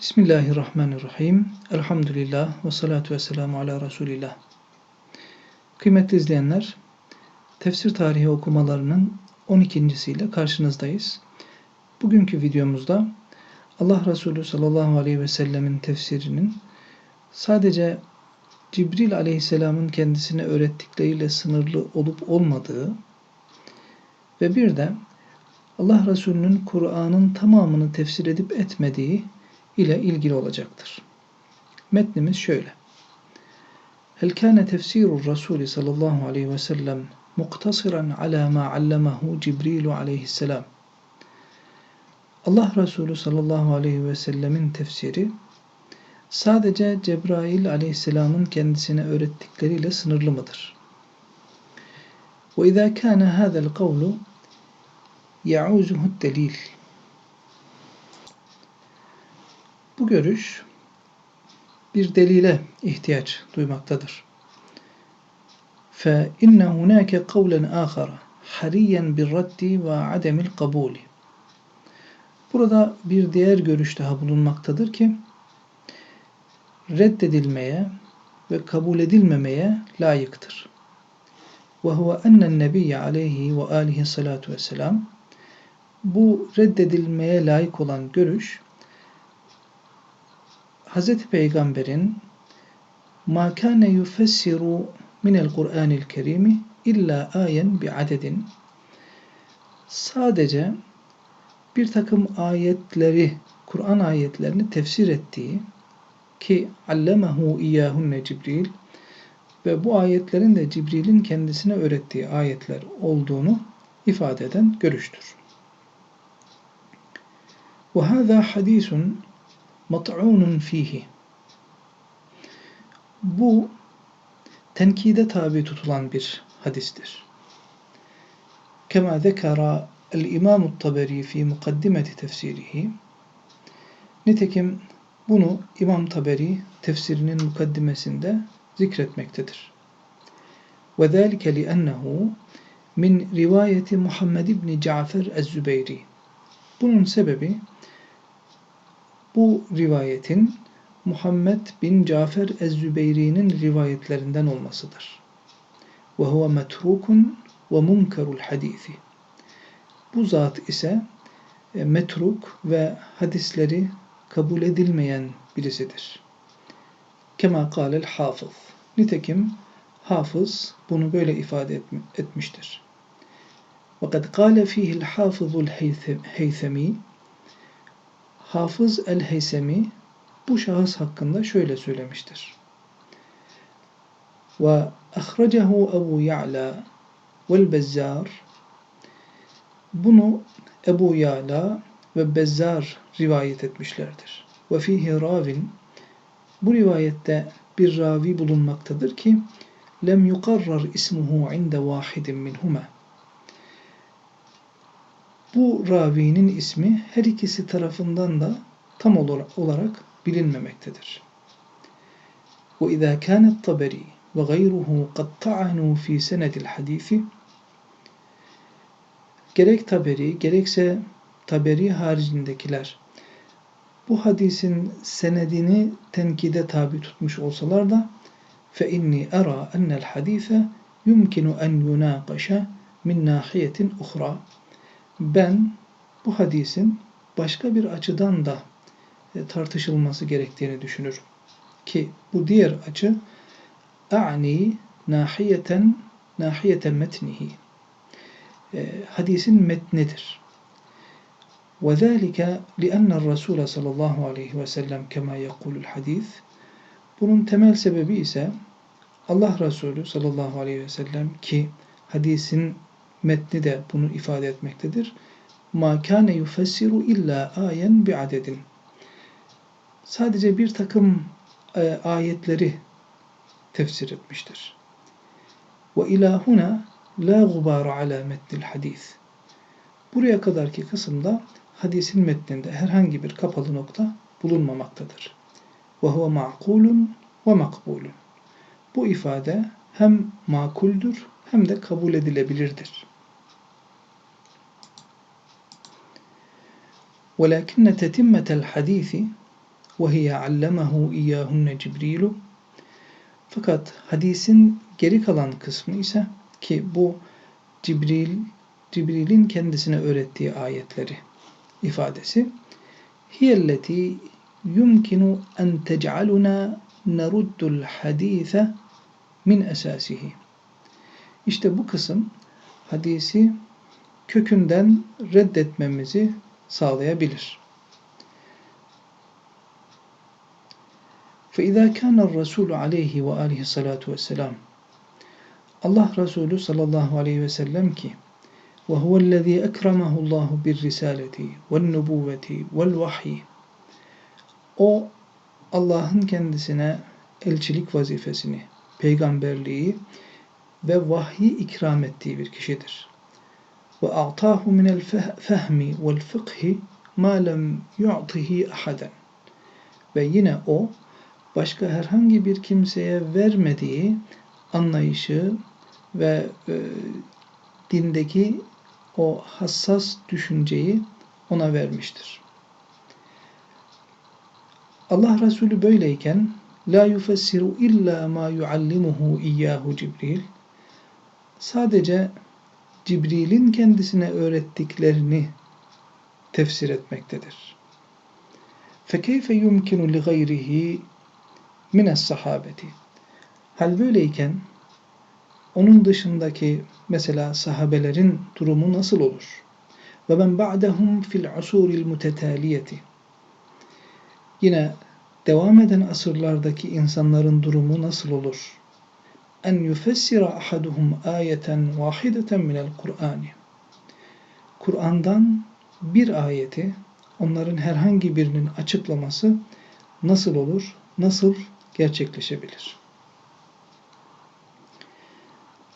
Bismillahirrahmanirrahim. Elhamdülillah ve salatu ve selamu ala Resulillah. Kıymetli izleyenler, tefsir tarihi okumalarının 12.siyle karşınızdayız. Bugünkü videomuzda Allah Resulü sallallahu aleyhi ve sellemin tefsirinin sadece Cibril aleyhisselamın kendisine öğrettikleriyle sınırlı olup olmadığı ve bir de Allah Resulü'nün Kur'an'ın tamamını tefsir edip etmediği ile ilgili olacaktır. Metnimiz şöyle. Hel kâne tefsirur Rasûli sallallahu aleyhi ve sellem muktasiran ala ma allamahu Cibrilu aleyhisselam. Allah Resulü sallallahu aleyhi ve sellemin tefsiri sadece Cebrail aleyhisselamın kendisine öğrettikleriyle sınırlı mıdır? Ve izâ kâne hâzel kavlu ya'uzuhu Bu görüş bir delile ihtiyaç duymaktadır. فَاِنَّ هُنَاكَ قَوْلًا آخَرَ حَرِيًّا بِالرَّدِّ وَعَدَمِ الْقَبُولِ Burada bir diğer görüş daha bulunmaktadır ki reddedilmeye ve kabul edilmemeye layıktır. وَهُوَ اَنَّ النَّبِيَّ عَلَيْهِ وَآلِهِ salatu vesselam Bu reddedilmeye layık olan görüş Hz. Peygamber'in ma kana yufessiru minel Kur'anil Kerimi illa ayen bi adedin sadece bir takım ayetleri Kur'an ayetlerini tefsir ettiği ki allemahu iyyahunne Cibril ve bu ayetlerin de Cibril'in kendisine öğrettiği ayetler olduğunu ifade eden görüştür. وهذا حديث mat'unun fihi. Bu tenkide tabi tutulan bir hadistir. Kema zekara el-İmam Taberi fi mukaddimeti tefsirihi. Nitekim bunu İmam Taberi tefsirinin mukaddimesinde zikretmektedir. Zâlike li'ennehu min rivayeti Muhammed ibn Cafer ez-Zübeyri. Bunun sebebi bu rivayetin Muhammed bin Cafer Ez-Zübeyri'nin rivayetlerinden olmasıdır. Ve huve metrukun ve munkerul hadisi. Bu zat ise e, metruk ve hadisleri kabul edilmeyen birisidir. Kema kâlel hafız. Nitekim hafız bunu böyle ifade etmiştir. وقد قال فيه الحافظ الهيثمي Hafız el-Heysemi bu şahıs hakkında şöyle söylemiştir. Ve ahracehu Ebu Ya'la vel Bezzar bunu Ebu Ya'la ve Bezzar rivayet etmişlerdir. Ve fihi ravin bu rivayette bir ravi bulunmaktadır ki lem yukarrar ismuhu inde vahidin minhuma bu ravinin ismi her ikisi tarafından da tam olarak bilinmemektedir. وإذا كان الطبري وغيره قد طعنوا في سند الحديث gerek Taberi gerekse Taberi haricindekiler bu hadisin senedini tenkide tabi tutmuş olsalar da fe inni ara ennel hadise yumkinu en yunaqaşa min nahiyetin uhra ben bu hadisin başka bir açıdan da e, tartışılması gerektiğini düşünürüm. Ki bu diğer açı a'ni nahiyeten nahiyeten metnihi e, hadisin metnidir. وذلك لأن الرسول sallallahu aleyhi ve sellem kema yekulul hadis bunun temel sebebi ise Allah Resulü sallallahu aleyhi ve sellem ki hadisin metni de bunu ifade etmektedir. Ma kâne yufessiru illa ayen bi. Sadece bir takım e, ayetleri tefsir etmiştir. Ve ilahuna la gubara ala metnil hadis. Buraya kadarki kısımda hadisin metninde herhangi bir kapalı nokta bulunmamaktadır. Ve huve ma'kulun. Bu ifade hem makuldür hem de kabul edilebilirdir. ولكن تتمة الحديث وَهِيَ عَلَّمَهُ اِيَّاهُنَّ Cibrilu Fakat hadisin geri kalan kısmı ise ki bu Cibril Cibril'in kendisine öğrettiği ayetleri ifadesi hiyelleti yumkinu en tec'aluna neruddul hadise min esasihi. İşte bu kısım hadisi kökünden reddetmemizi sağlayabilir. فَاِذَا كَانَ الرَّسُولُ عَلَيْهِ وَآلِهِ الصَّلَاةُ وَالسَّلَامُ Allah Resulü sallallahu aleyhi ve sellem ki وَهُوَ الَّذ۪ي اَكْرَمَهُ اللّٰهُ بِالرِّسَالَةِ وَالنُّبُوَّةِ وَالْوَحْيِ O Allah'ın kendisine elçilik vazifesini, peygamberliği ve vahyi ikram ettiği bir kişidir. Ve a'tahu minel fehmi vel fıkhi ma lem yu'tihi ahaden. Ve yine o başka herhangi bir kimseye vermediği anlayışı ve e, dindeki o hassas düşünceyi ona vermiştir. Allah Resulü böyleyken la yufessiru illa ma yuallimuhu iyyahu Cibril sadece Cibril'in kendisine öğrettiklerini tefsir etmektedir. فَكَيْفَ يُمْكِنُ لِغَيْرِهِ مِنَ الصَّحَابَةِ Hal böyleyken onun dışındaki mesela sahabelerin durumu nasıl olur? Ve ben ba'dehum fil usuril mutetaliyeti. Yine devam eden asırlardaki insanların durumu nasıl olur? En yufessira ahaduhum ayeten vahideten minel Kur'ani. Kur'an'dan bir ayeti onların herhangi birinin açıklaması nasıl olur, nasıl gerçekleşebilir?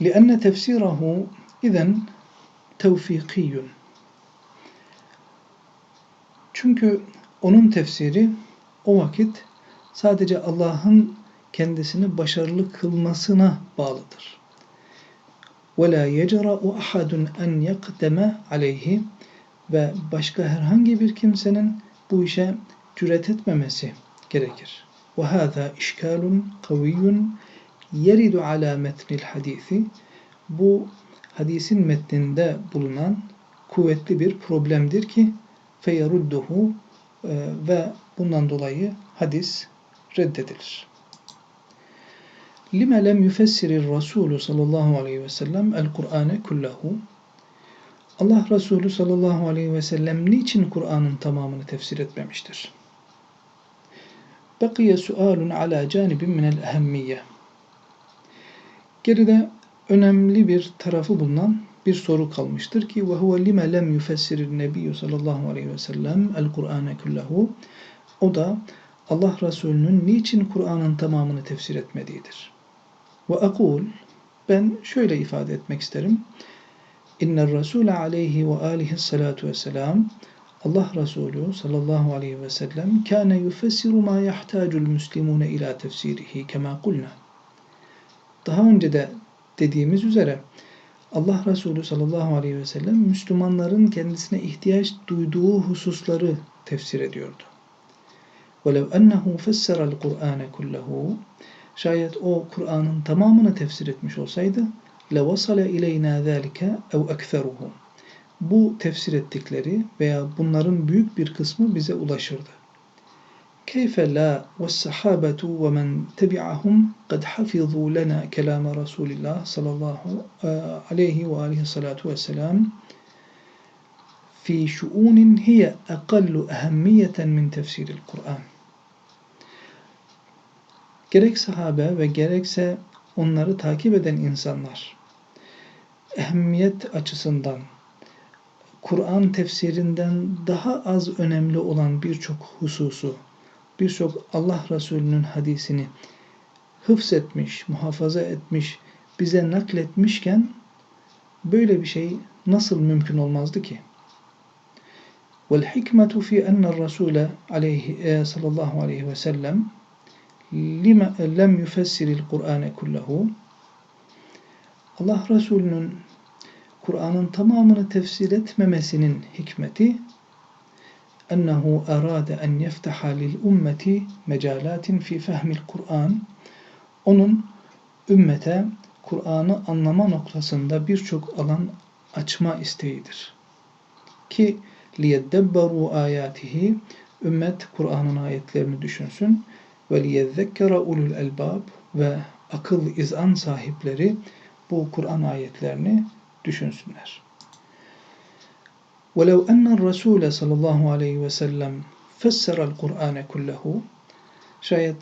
لأن تفسيره إذن tevfikiyun. Çünkü onun tefsiri o vakit sadece Allah'ın kendisini başarılı kılmasına bağlıdır. وَلَا يَجْرَأُ أَحَدٌ أَنْ يَقْدَمَ عَلَيْهِ Ve başka herhangi bir kimsenin bu işe cüret etmemesi gerekir. وَهَذَا إِشْكَالٌ قَوِيٌّ yeridu ala metnil hadisi bu hadisin metninde bulunan kuvvetli bir problemdir ki feyerudduhu e, ve bundan dolayı hadis reddedilir. Lime lem yufessirir Resulü sallallahu aleyhi ve sellem el Kur'ane Allah Resulü sallallahu aleyhi ve sellem niçin Kur'an'ın tamamını tefsir etmemiştir? Bakiye sualun ala canibin minel ehemmiyye Geride önemli bir tarafı bulunan bir soru kalmıştır ki ve huve lime lem yufessirin nebiyyü sallallahu aleyhi ve sellem el Kur'ane o da Allah Resulü'nün niçin Kur'an'ın tamamını tefsir etmediğidir. Ve akul ben şöyle ifade etmek isterim. İnner Resulü aleyhi ve alihi salatu vesselam Allah Resulü sallallahu aleyhi ve sellem kâne yufessiru ma yahtacul müslimune ila tefsirihi kema kulna. Daha önce de dediğimiz üzere Allah Resulü sallallahu aleyhi ve sellem Müslümanların kendisine ihtiyaç duyduğu hususları tefsir ediyordu. وَلَوْ أَنَّهُ فَسَّرَ الْقُرْآنَ كُلَّهُ Şayet o Kur'an'ın tamamını tefsir etmiş olsaydı لَوَصَلَ اِلَيْنَا ذَٰلِكَ اَوْ اَكْثَرُهُ Bu tefsir ettikleri veya bunların büyük bir kısmı bize ulaşırdı. كيف لا والصحابة ومن تبعهم قد حفظوا لنا كلام رسول الله صلى الله عليه وآله الصلاة والسلام في شؤون هي أقل أهمية من تفسير القرآن Gerek sahabe ve gerekse onları takip eden insanlar ehemmiyet açısından Kur'an tefsirinden daha az önemli olan birçok hususu birçok Allah Resulü'nün hadisini hıfzetmiş, muhafaza etmiş, bize nakletmişken böyle bir şey nasıl mümkün olmazdı ki? Vel hikmetu fi enne Rasule aleyhi sallallahu aleyhi ve sellem lima lem yufessiril Kur'ane kullahu Allah Resulü'nün Kur'an'ın tamamını tefsir etmemesinin hikmeti ennehu arada en yeftaha lil ummeti mecalatin fi fehmil Kur'an. Onun ümmete Kur'an'ı anlama noktasında birçok alan açma isteğidir. Ki liyeddebberu ayatihi ümmet Kur'an'ın ayetlerini düşünsün ve liyezzekkera ulul elbab ve akıl izan sahipleri bu Kur'an ayetlerini düşünsünler. وَلَوْ أَنَّ الرَّسُولَ sallallahu aleyhi ve sellem fessera Kur'ane kullehu şayet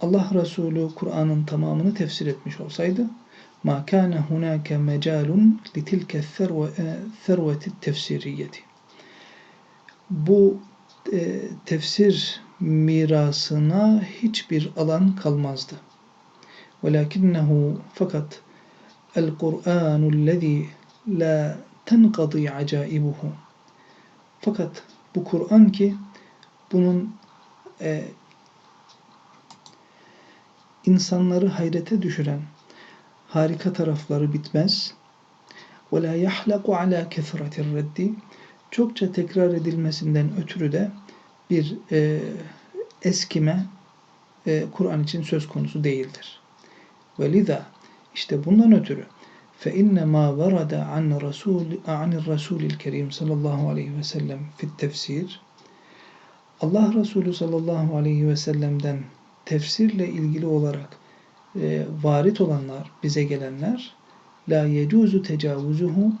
Allah Resulü Kur'an'ın tamamını tefsir etmiş olsaydı ma kana hunaka mecalun litilke serveti tefsiriyeti bu e, tefsir mirasına hiçbir alan kalmazdı. Velakinnehu fakat el Kur'anul lezî la tenqadi acaibuhu fakat bu Kur'an ki bunun e, insanları hayrete düşüren harika tarafları bitmez. La yahlaku ala kesratir reddi. Çokça tekrar edilmesinden ötürü de bir e, eskime e, Kur'an için söz konusu değildir. Ve liza işte bundan ötürü inne ma varada an rasul an rasulil kerim sallallahu aleyhi ve sellem fit tefsir Allah Resulü sallallahu aleyhi ve sellem'den tefsirle ilgili olarak e, varit olanlar, bize gelenler la yecuzu tecavuzuhu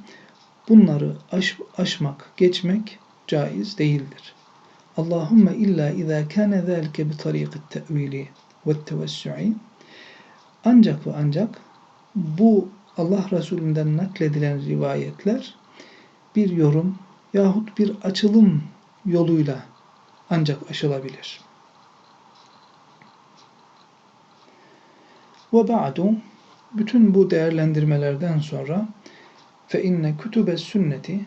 bunları aş, aşmak, geçmek caiz değildir. Allahümme illa izâ kâne zâlike bi tarîkit te'vîli ve ancak ve ancak bu Allah Resulü'nden nakledilen rivayetler bir yorum yahut bir açılım yoluyla ancak aşılabilir. Ve ba'du bütün bu değerlendirmelerden sonra fe inne kütübe sünneti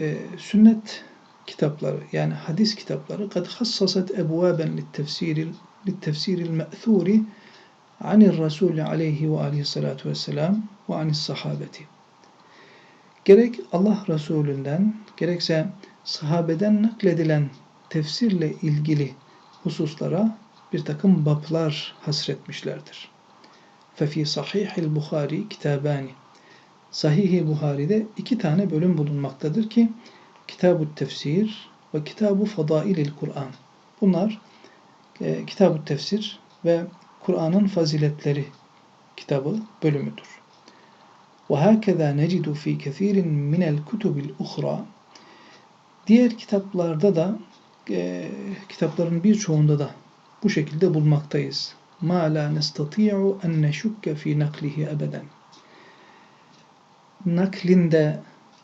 e, sünnet kitapları yani hadis kitapları kad hassasat ebvaben littefsiril littefsiril me'thuri anir Resulü aleyhi ve aleyhissalatu vesselam ve anis sahabeti. Gerek Allah Resulünden gerekse sahabeden nakledilen tefsirle ilgili hususlara bir takım bablar hasretmişlerdir. Fefi sahihil Buhari kitabani. Sahih-i Buhari'de iki tane bölüm bulunmaktadır ki Kitab-ı Tefsir ve Kitab-ı Fadailil Kur'an. Bunlar e, Kitab-ı Tefsir ve Kur'an'ın faziletleri kitabı bölümüdür. وهكذا نجد في كثير من الكتب الأخرى Diğer kitaplarda da e, kitapların birçoğunda da bu şekilde bulmaktayız. Ma la nestati'u en neşukke fi naklihi ebeden. Naklinde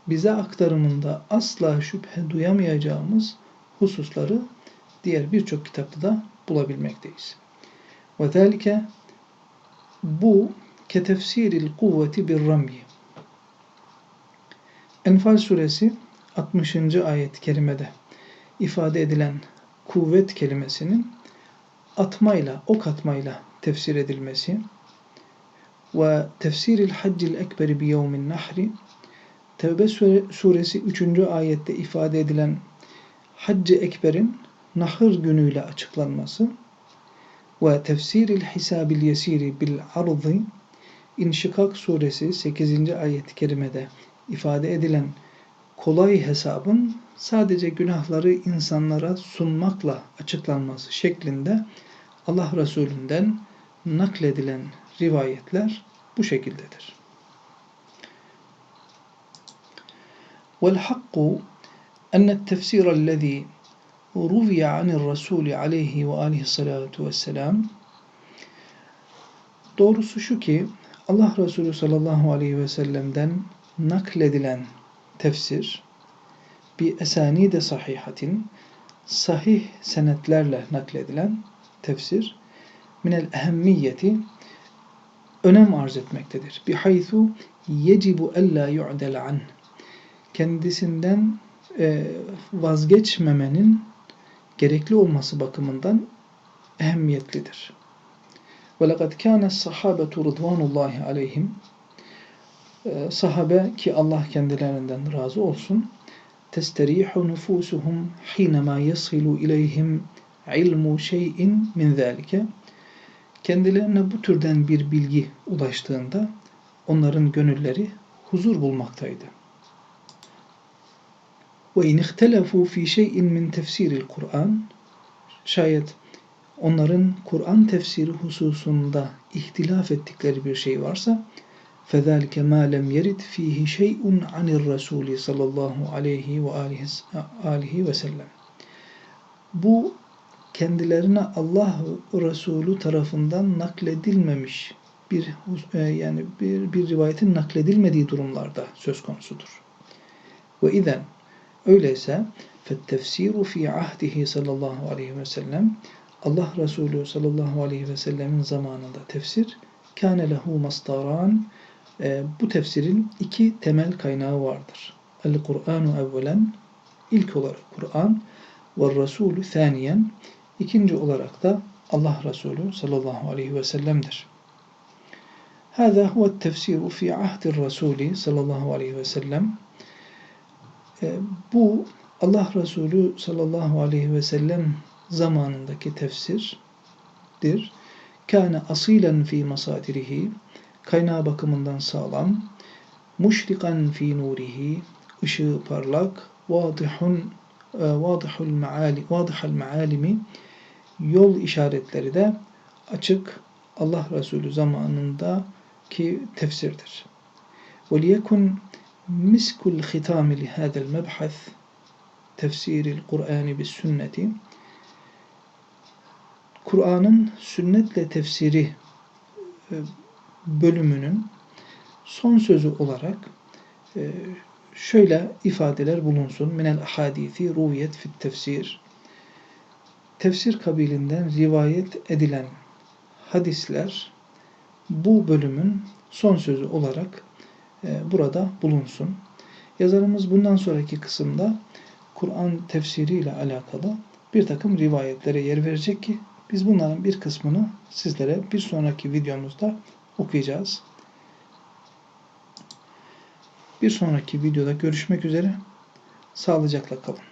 bize aktarımında asla şüphe duyamayacağımız hususları diğer birçok kitapta da bulabilmekteyiz. Ve zelike bu ketefsiril kuvveti bir ramyi. Enfal suresi 60. ayet-i kerimede ifade edilen kuvvet kelimesinin atmayla, ok atmayla tefsir edilmesi ve tefsiril haccil ekberi bi yevmin nahri Tevbe suresi 3. ayette ifade edilen Haccı Ekber'in nahır günüyle açıklanması ve tefsiril hisabil yesiri bil ardı İnşikak suresi 8. ayet-i kerimede ifade edilen kolay hesabın sadece günahları insanlara sunmakla açıklanması şeklinde Allah Resulü'nden nakledilen rivayetler bu şekildedir. والحق أن التفسير الذي روي عن الرسول عليه وآله الصلاة والسلام Doğrusu şu ki Allah Resulü sallallahu aleyhi ve sellem'den nakledilen tefsir bir esani de sahihatin sahih senetlerle nakledilen tefsir minel ehemmiyeti önem arz etmektedir. Bihaythu yecibu ella yu'del an kendisinden e, vazgeçmemenin gerekli olması bakımından ehemmiyetlidir. وَلَقَدْ كَانَ الصَّحَابَةُ رُضْوَانُ اللّٰهِ عَلَيْهِمْ Sahabe ki Allah kendilerinden razı olsun تستريح نفوسهم حينما يصل إليهم علم شيء من ذلك kendilerine bu türden bir bilgi ulaştığında onların gönülleri huzur bulmaktaydı. Ve in ihtelefu fi şey'in min tefsiril Kur'an şayet onların Kur'an tefsiri hususunda ihtilaf ettikleri bir şey varsa فَذَٰلِكَ مَا لَمْ يَرِدْ ف۪يهِ شَيْءٌ عَنِ الرَّسُولِ sallallahu aleyhi ve alihi ve sellem. Bu kendilerine Allah Resulü tarafından nakledilmemiş bir e, yani bir, bir rivayetin nakledilmediği durumlarda söz konusudur. Ve izen öyleyse fettefsiru fi ahdihi sallallahu aleyhi ve sellem Allah Resulü sallallahu aleyhi ve sellemin zamanında tefsir kâne lehu masdaran e, bu tefsirin iki temel kaynağı vardır. El-Kur'anu evvelen ilk olarak Kur'an ve Resulü thaniyen ikinci olarak da Allah Resulü sallallahu aleyhi ve sellem'dir. Hâzâ huve tefsiru fi ahdir Resulü sallallahu aleyhi ve sellem. E, bu Allah Resulü sallallahu aleyhi ve sellem zamanındaki tefsirdir. Kâne asilen fi masadirihi kaynağı bakımından sağlam, muşrikan fi nurihi, ışığı parlak, vadihun e, vadihul maali vadihul maalimi yol işaretleri de açık Allah Resulü zamanında ki tefsirdir. Ve li hadal mebhas tefsiril Kur'an bis sünneti Kur'an'ın sünnetle tefsiri e, bölümünün son sözü olarak e, şöyle ifadeler bulunsun. Minel ahadisi ruviyet fit tefsir. Tefsir kabilinden rivayet edilen hadisler bu bölümün son sözü olarak burada bulunsun. Yazarımız bundan sonraki kısımda Kur'an tefsiri ile alakalı bir takım rivayetlere yer verecek ki biz bunların bir kısmını sizlere bir sonraki videomuzda okuyacağız. Bir sonraki videoda görüşmek üzere. Sağlıcakla kalın.